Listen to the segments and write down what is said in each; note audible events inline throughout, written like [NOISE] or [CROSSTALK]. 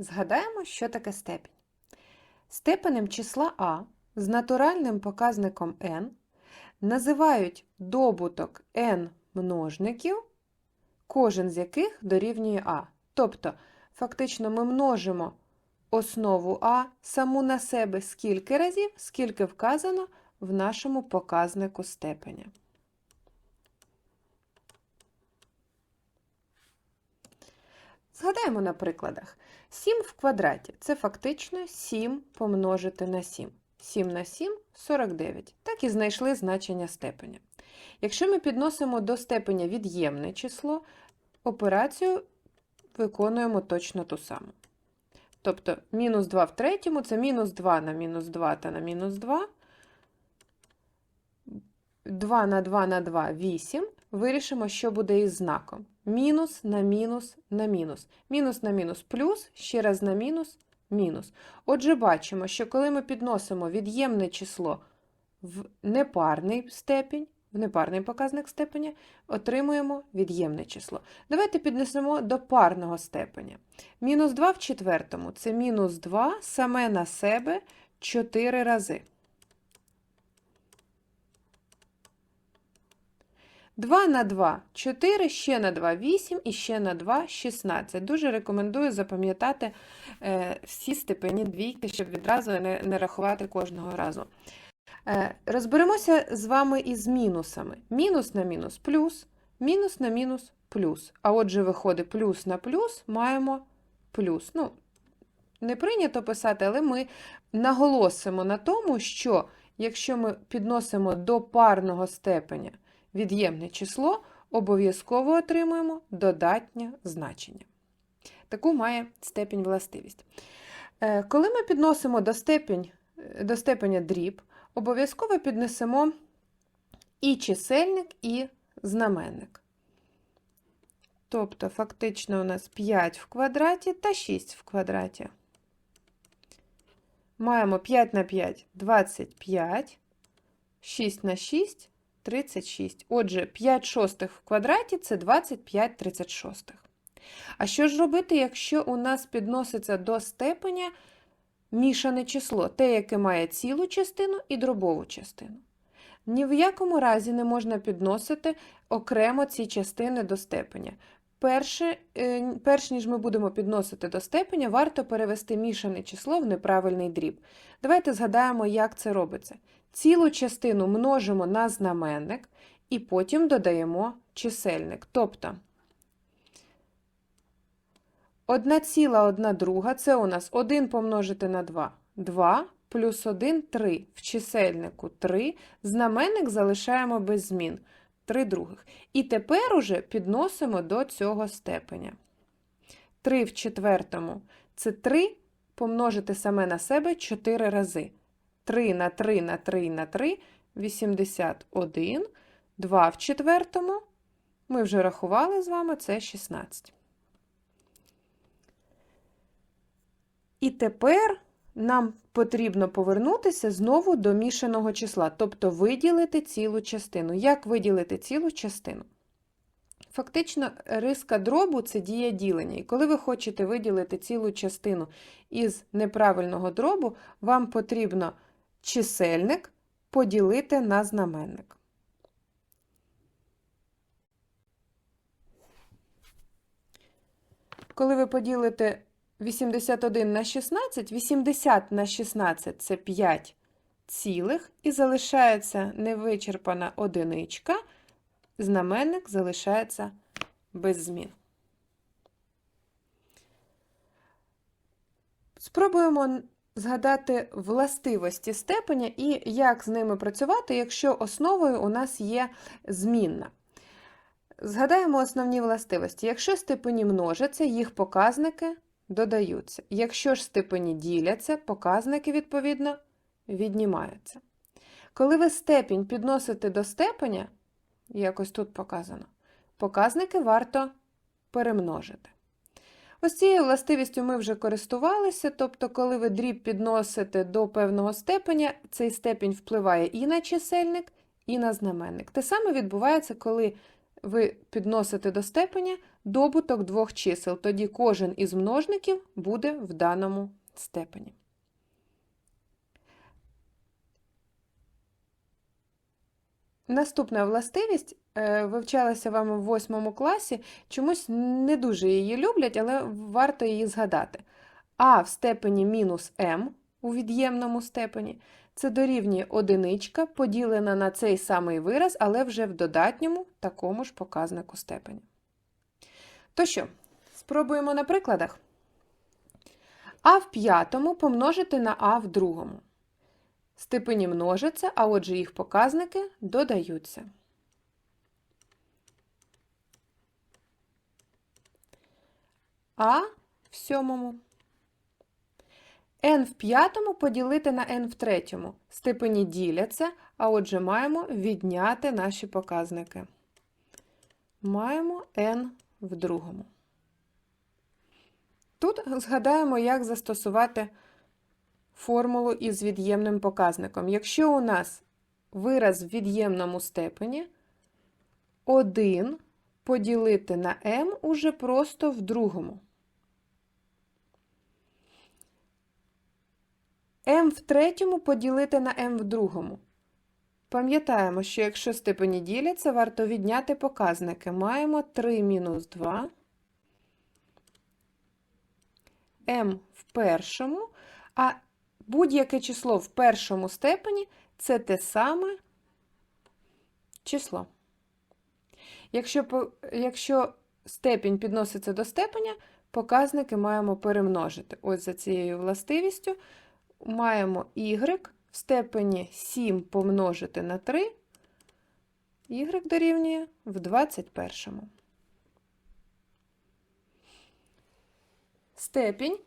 Згадаємо, що таке степінь. Степенем числа А з натуральним показником n називають добуток n множників, кожен з яких дорівнює А. Тобто, фактично, ми множимо основу А саму на себе скільки разів, скільки вказано в нашому показнику степеня. Згадаємо на прикладах. 7 в квадраті це фактично 7 помножити на 7. 7 на 7 – 49. Так і знайшли значення степеня. Якщо ми підносимо до степеня від'ємне число, операцію виконуємо точно ту саму. Тобто мінус 2 в третьому це мінус 2 на мінус 2 та на мінус 2. 2 на 2 на 2 – 8. Вирішимо, що буде із знаком. Мінус на мінус на мінус. Мінус на мінус плюс, ще раз на мінус, мінус. Отже, бачимо, що коли ми підносимо від'ємне число в непарний степінь, в непарний показник степеня, отримуємо від'ємне число. Давайте піднесемо до парного степеня. Мінус 2 в четвертому – це мінус 2 саме на себе 4 рази. 2 на 2 – 4, ще на 2 – 8 і ще на 2 – 16. Дуже рекомендую запам'ятати е, всі степені двійки, щоб відразу не, не рахувати кожного разу. Е, розберемося з вами із мінусами. Мінус на мінус плюс, мінус на мінус плюс. А отже, виходить плюс на плюс, маємо плюс. Ну, не прийнято писати, але ми наголосимо на тому, що якщо ми підносимо до парного степеня від'ємне число, обов'язково отримуємо додатнє значення. Таку має степінь властивість. Е, Коли ми підносимо до, степень, до степеня дріб, обов'язково піднесемо і чисельник, і знаменник. Тобто, фактично, у нас 5 в квадраті та 6 в квадраті. Маємо 5 на 5 – 25, 6 на 6 – 36. Отже, 5 шостих в квадраті – це 25 36. А що ж робити, якщо у нас підноситься до степеня мішане число, те, яке має цілу частину і дробову частину? Ні в якому разі не можна підносити окремо ці частини до степеня. Перше, е, перш ніж ми будемо підносити до степеня, варто перевести мішане число в неправильний дріб. Давайте згадаємо, як це робиться. Цілу частину множимо на знаменник і потім додаємо чисельник. Тобто 1 ціла 1 друга – це у нас 1 помножити на 2 – 2, плюс 1 – 3. В чисельнику 3, знаменник залишаємо без змін. 3 других. І тепер уже підносимо до цього степеня. 3 в четвертому – це 3 помножити саме на себе 4 рази. 3 на 3 на 3 на 3 – 81. 2 в четвертому – ми вже рахували з вами, це 16. І тепер нам потрібно повернутися знову до мішаного числа, тобто виділити цілу частину. Як виділити цілу частину? Фактично, риска дробу це дія ділення. І коли ви хочете виділити цілу частину із неправильного дробу, вам потрібно чисельник поділити на знаменник. Коли ви поділите 81 на 16, 80 на 16 це 5 цілих, і залишається невичерпана одиничка, знаменник залишається без змін. Спробуємо згадати властивості степеня і як з ними працювати, якщо основою у нас є змінна. Згадаємо основні властивості. Якщо степені множаться, їх показники додаються. Якщо ж степені діляться, показники, відповідно, віднімаються. Коли ви степінь підносите до степеня, якось тут показано, показники варто перемножити. Ось цією властивістю ми вже користувалися, тобто, коли ви дріб підносите до певного степеня, цей степінь впливає і на чисельник, і на знаменник. Те саме відбувається, коли ви підносите до степеня добуток двох чисел. Тоді кожен із множників буде в даному степені. Наступна властивість е, вивчалася вами в восьмому класі. Чомусь не дуже її люблять, але варто її згадати. А в степені мінус m у від'ємному степені це дорівнює одиничка, поділена на цей самий вираз, але вже в додатньому такому ж показнику степені. То що, спробуємо на прикладах. А в п'ятому помножити на А в другому. Степені множаться, а отже їх показники додаються. А в сьомому. n в п'ятому поділити на n в третьому. Степені діляться, а отже маємо відняти наші показники. Маємо n в другому. Тут згадаємо, як застосувати формулу із від'ємним показником. Якщо у нас вираз в від'ємному степені, 1 поділити на m уже просто в другому. m в третьому поділити на m в другому. Пам'ятаємо, що якщо степені діляться, варто відняти показники. Маємо 3 мінус 2, m в першому, а будь-яке число в першому степені це те саме число. Якщо, якщо степінь підноситься до степеня, показники маємо перемножити. Ось за цією властивістю маємо y в степені 7 помножити на 3, y дорівнює в 21. Степінь,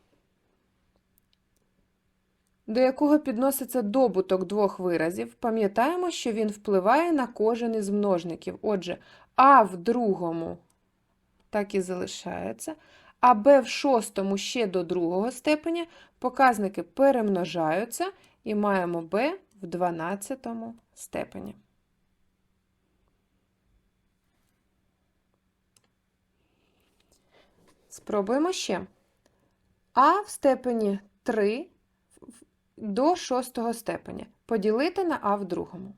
до якого підноситься добуток двох виразів, пам'ятаємо, що він впливає на кожен із множників. Отже, а в другому так і залишається, а b в шостому ще до другого степеня показники перемножаються і маємо b в 12 степені. Спробуємо ще. А в степені 3 до шостого степеня поділити на А в другому.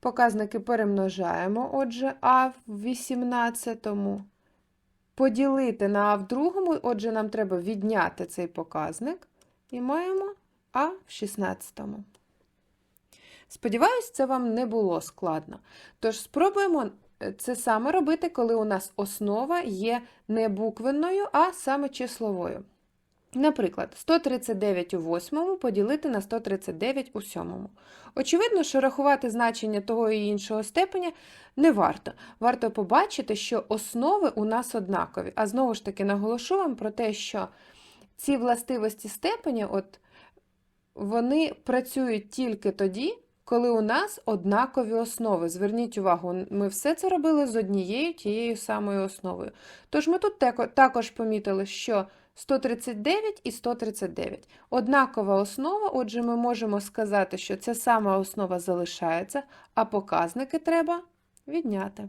Показники перемножаємо, отже, А в 18 поділити на А в другому, отже, нам треба відняти цей показник, і маємо А в 16. Сподіваюсь, це вам не було складно. Тож спробуємо це саме робити, коли у нас основа є не буквенною, а саме числовою. Наприклад, 139 у восьмому поділити на 139 у сьомому. Очевидно, що рахувати значення того і іншого степеня не варто. Варто побачити, що основи у нас однакові. А знову ж таки, наголошу вам про те, що ці властивості степеня, от, вони працюють тільки тоді, коли у нас однакові основи. Зверніть увагу, ми все це робили з однією тією самою основою. Тож ми тут також помітили, що 139 і 139. Однакова основа, отже, ми можемо сказати, що ця сама основа залишається, а показники треба відняти.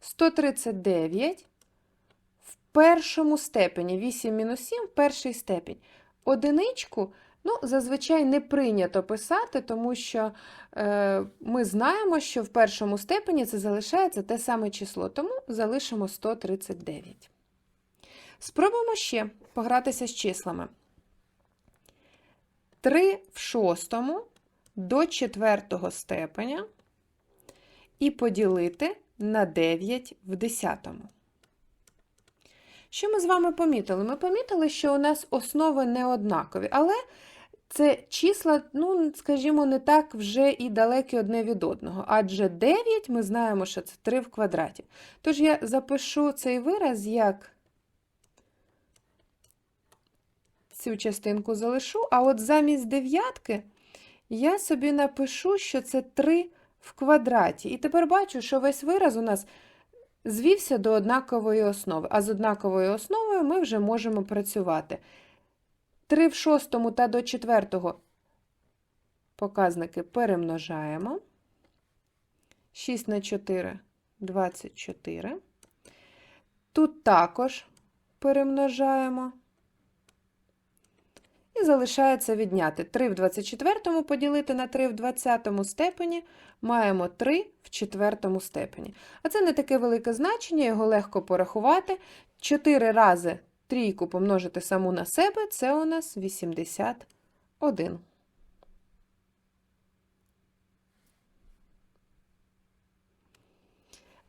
139 в першому степені, 8 мінус 7 в перший степень. Одиничку Ну, зазвичай не прийнято писати, тому що е, ми знаємо, що в першому степені це залишається те саме число, тому залишимо 139. Спробуємо ще погратися з числами. 3 в шостому до четвертого степеня і поділити на 9 в десятому. Що ми з вами помітили? Ми помітили, що у нас основи не однакові, але це числа, ну, скажімо, не так вже і далекі одне від одного. Адже 9 ми знаємо, що це 3 в квадраті. Тож я запишу цей вираз як цю частинку залишу, а от замість дев'ятки я собі напишу, що це 3 в квадраті. І тепер бачу, що весь вираз у нас звівся до однакової основи. А з однаковою основою ми вже можемо працювати. 3 в шостому та до четвертого показники перемножаємо. 6 на 4 24. Тут також перемножаємо. І залишається відняти 3 в 24 поділити на 3 в 20 степені, маємо 3 в четвертому степені. А це не таке велике значення, його легко порахувати. 4 рази трійку помножити саму на себе, це у нас 81.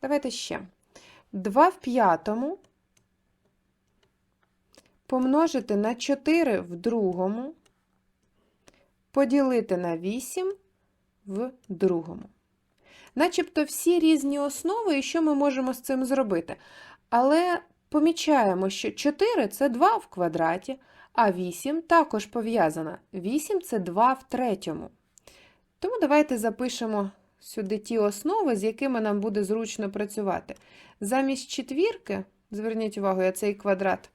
Давайте ще. 2 в п'ятому помножити на 4 в другому, поділити на 8 в другому. Начебто всі різні основи, і що ми можемо з цим зробити? Але помічаємо, що 4 це 2 в квадраті, а 8 також пов'язана. 8 це 2 в третьому. Тому давайте запишемо сюди ті основи, з якими нам буде зручно працювати. Замість четвірки, зверніть увагу, я цей квадрат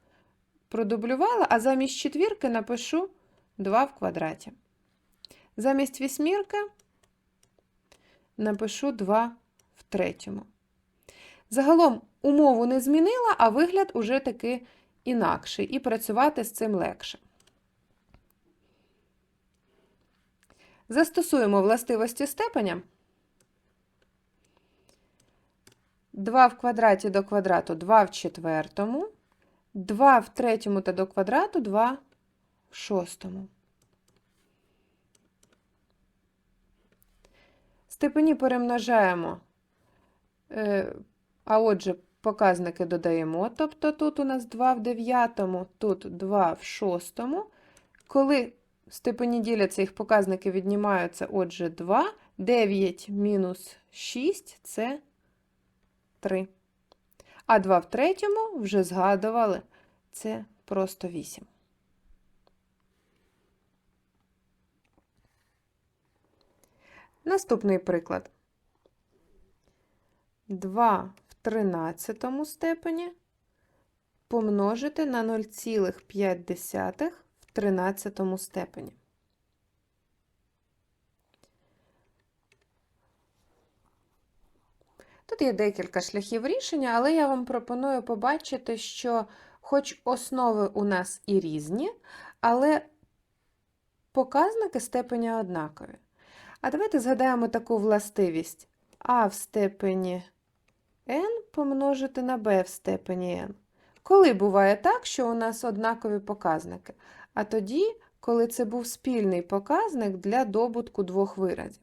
продублювала, а замість четвірки напишу 2 в квадраті. Замість вісьмірки напишу 2 в третьому. Загалом умову не змінила, а вигляд уже таки інакший, і працювати з цим легше. Застосуємо властивості степеня. 2 в квадраті до квадрату 2 в четвертому, 2 в третьому та до квадрату 2 в шостому. Степені перемножаємо, е, а отже, показники додаємо, тобто тут у нас 2 в дев'ятому, тут 2 в шостому. Коли степені діляться, їх показники віднімаються, отже, 2, 9 мінус 6 це 3. А 2 в третьому вже згадували, це просто 8. Наступний приклад. 2 в 13 степені помножити на 0,5 в 13 степені. Тут є декілька шляхів рішення, але я вам пропоную побачити, що хоч основи у нас і різні, але показники степеня однакові. А давайте згадаємо таку властивість а в степені n помножити на b в степені n. Коли буває так, що у нас однакові показники? А тоді, коли це був спільний показник для добутку двох виразів.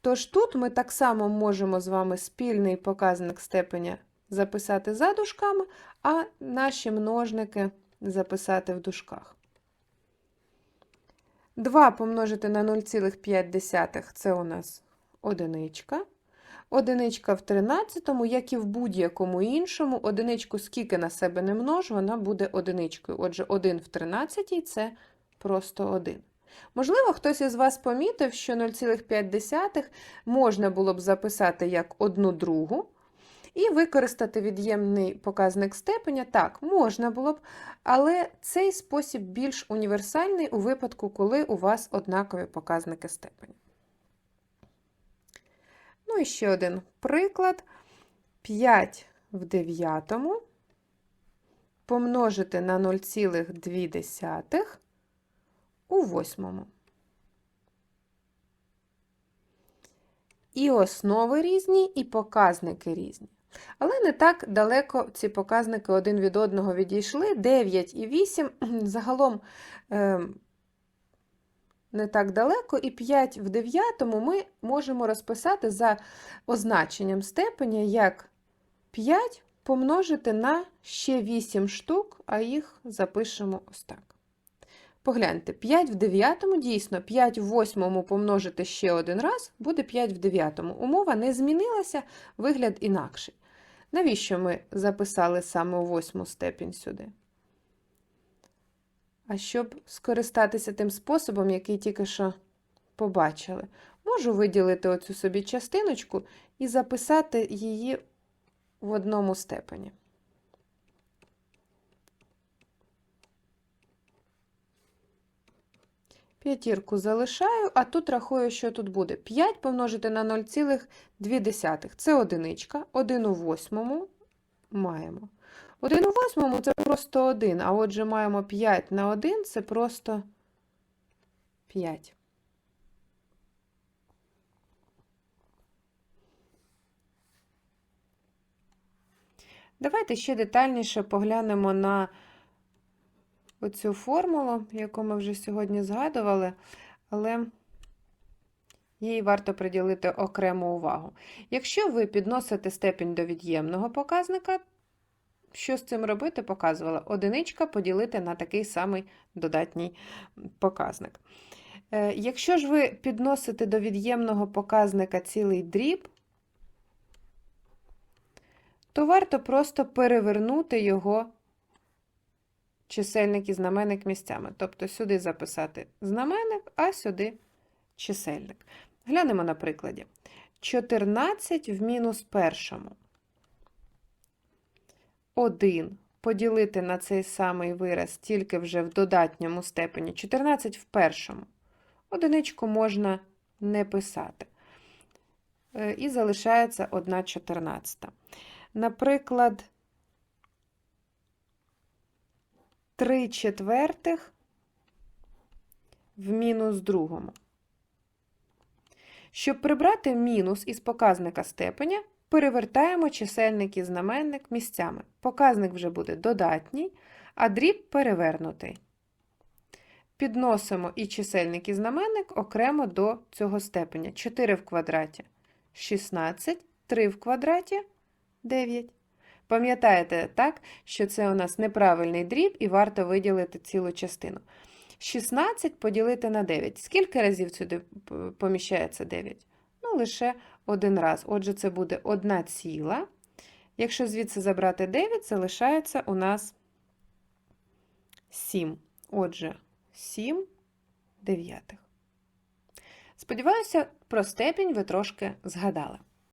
Тож тут ми так само можемо з вами спільний показник степеня записати за дужками, а наші множники записати в дужках. 2 помножити на 0,5 це у нас одиничка. Одиничка в 13, як і в будь-якому іншому, одиничку скільки на себе не множу, вона буде одиничкою. Отже, 1 в 13 це просто 1. Можливо, хтось із вас помітив, що 0,5 можна було б записати як одну другу, і використати від'ємний показник степеня. Так, можна було б, але цей спосіб більш універсальний у випадку, коли у вас однакові показники степеня. Ну і ще один приклад. 5 в 9 помножити на 0,2 у восьмому. І основи різні, і показники різні. Але не так далеко ці показники один від одного відійшли. 9 і 8 [CLEARS THROAT] загалом е, не так далеко, і 5 в 9 ми можемо розписати за означенням степеня як 5 помножити на ще 8 штук, а їх запишемо ось так. Погляньте, 5 в 9 дійсно 5 в 8 помножити ще один раз, буде 5 в 9. Умова не змінилася, вигляд інакший. Навіщо ми записали саме восьму степінь сюди? А щоб скористатися тим способом, який тільки що побачили, можу виділити оцю собі частиночку і записати її в одному степені. П'ятірку залишаю, а тут рахую, що тут буде. 5 помножити на 0,2. Це одиничка. 1 у восьмому маємо. 1 у восьмому це просто 1, а отже маємо 5 на 1, це просто 5. Давайте ще детальніше поглянемо на оцю формулу, яку ми вже сьогодні згадували, але їй варто приділити окрему увагу. Якщо ви підносите степінь до від'ємного показника, що з цим робити, показувала. Одиничка поділити на такий самий додатній показник. Е, Якщо ж ви підносите до від'ємного показника цілий дріб, то варто просто перевернути його чисельник і знаменник місцями. Тобто сюди записати знаменник, а сюди чисельник. Глянемо на прикладі. 14 в мінус першому. 1 поділити на цей самий вираз тільки вже в додатньому степені. 14 в першому. Одиничку можна не писати. Е, І залишається 1 чотирнадцята. Наприклад, 3 четвертих в мінус другому. Щоб прибрати мінус із показника степеня, перевертаємо чисельник і знаменник місцями. Показник вже буде додатній, а дріб перевернутий. Підносимо і чисельник і знаменник окремо до цього степеня. 4 в квадраті 16, 3 в квадраті 9. Пам'ятаєте, так, що це у нас неправильний дріб і варто виділити цілу частину. 16 поділити на 9. Скільки разів сюди поміщається 9? Ну, лише один раз. Отже, це буде 1 ціла. Якщо звідси забрати 9, залишається у нас 7. Отже, 7 дев'ятих. Сподіваюся, про степінь ви трошки згадали.